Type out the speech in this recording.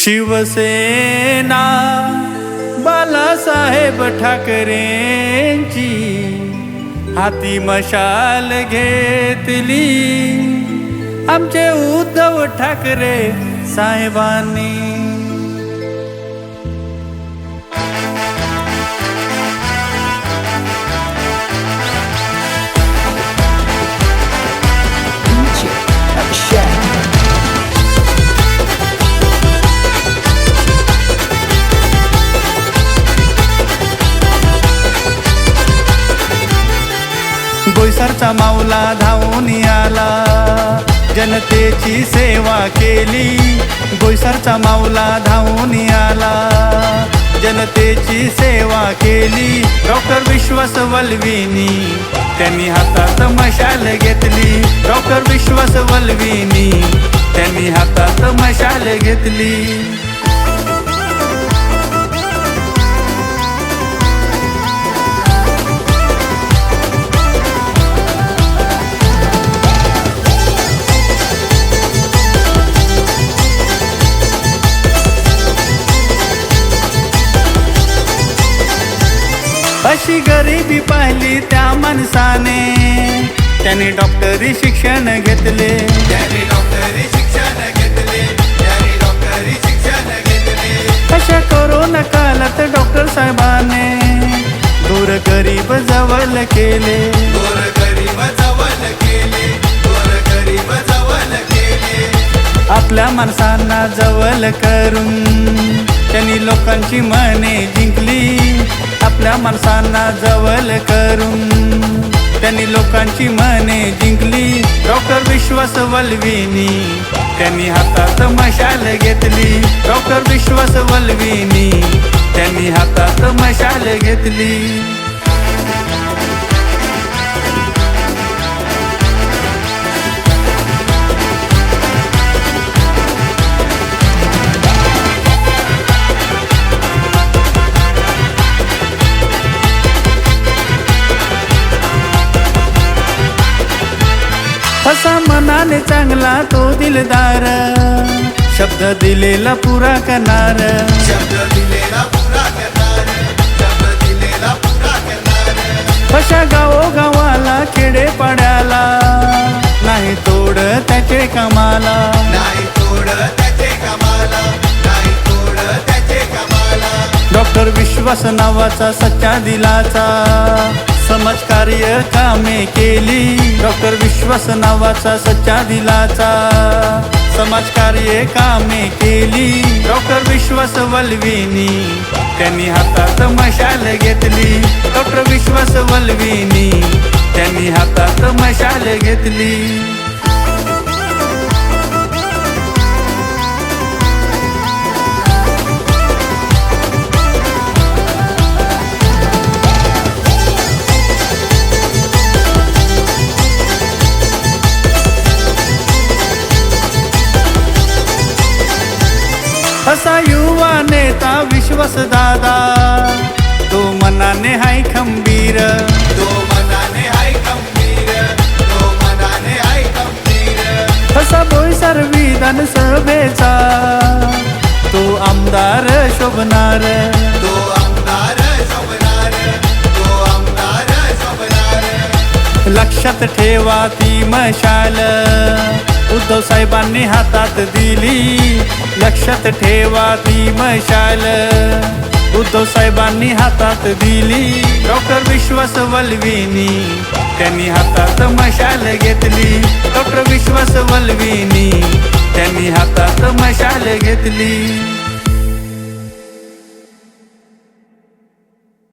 शिवसेना बालासाहेब ठाकरेंची हाती मशाल घेतली. आमचे उद्धव ठाकरे साहेबांनी माऊला धावून आला जनतेची सेवा केली. गोयसरचा माऊला धावून आला जनतेची सेवा केली. डॉक्टर विश्वास वल्विनी त्यांनी हातात मशाल घेतली. डॉक्टर विश्वास वल्विनी त्यांनी हातात मशाल घेतली. गरिबी पाहिली त्या माणसाने. त्याने डॉक्टरी शिक्षण घेतले. त्याने डॉक्टरी शिक्षण घेतले. त्याने डॉक्टरी शिक्षण घेतले. अशा कोरोना काळात डॉक्टर साहेबाने दूर गरीब जवळ केले. दूर गरीब जवळ केले. दूर गरीब जवळ केले. आपल्या माणसांना जवळ करून त्यांनी लोकांची मने जिंकली. आपल्या माणसांना जवळ करून. त्यांनी लोकांची मने जिंकली. डॉक्टर विश्वास वल्विनी त्यांनी हातात मशाल घेतली. डॉक्टर विश्वास वल्विनी त्यांनी हातात मशाल घेतली. मनाने चांगला तो दिलदार. शब्द दिलेला पुरा करणार. शब्द दिलेला पुरा करणार. शब्द दिलेला पुरा करणार. अशा गावोगावाला खेडेपाड्याला नाही तोड त्याचे कामाला. नाही तोड त्याचे कमाला. नाही तोड त्याचे कमाला. डॉक्टर विश्वास नावाचा सच्चा दिलाचा. समाजकार्य कामे केली. डॉक्टर विश्वास नावाचा सच्चा दिलाचा. समाजकार्य कामे केली. डॉक्टर विश्वास वल्विनी त्यांनी हातात मशाल घेतली. डॉक्टर विश्वास वल्विनी त्यांनी हातात मशाल घेतली. असा युवा नेता विश्वास दादा. तो मनाने हाय खंबीर. तो मनाने हाय गंभीर तो मनाने हाय गंभीर असा बोईसर विधान सभेचा. तो आमदार शोभणार. तो आमदार शोभणार. तो आमदार शोभणार. लक्षात ठेवा ती मशाल. उद्धव साहेबांनी हातात दिली लक्षात ठेवा ती मशाल उद्धव साहेबांनी हातात दिली. डॉक्टर विश्वास वल्विनी त्यांनी हातात मशाल घेतली. डॉक्टर विश्वास वल्विनी त्यांनी हातात मशाल घेतली.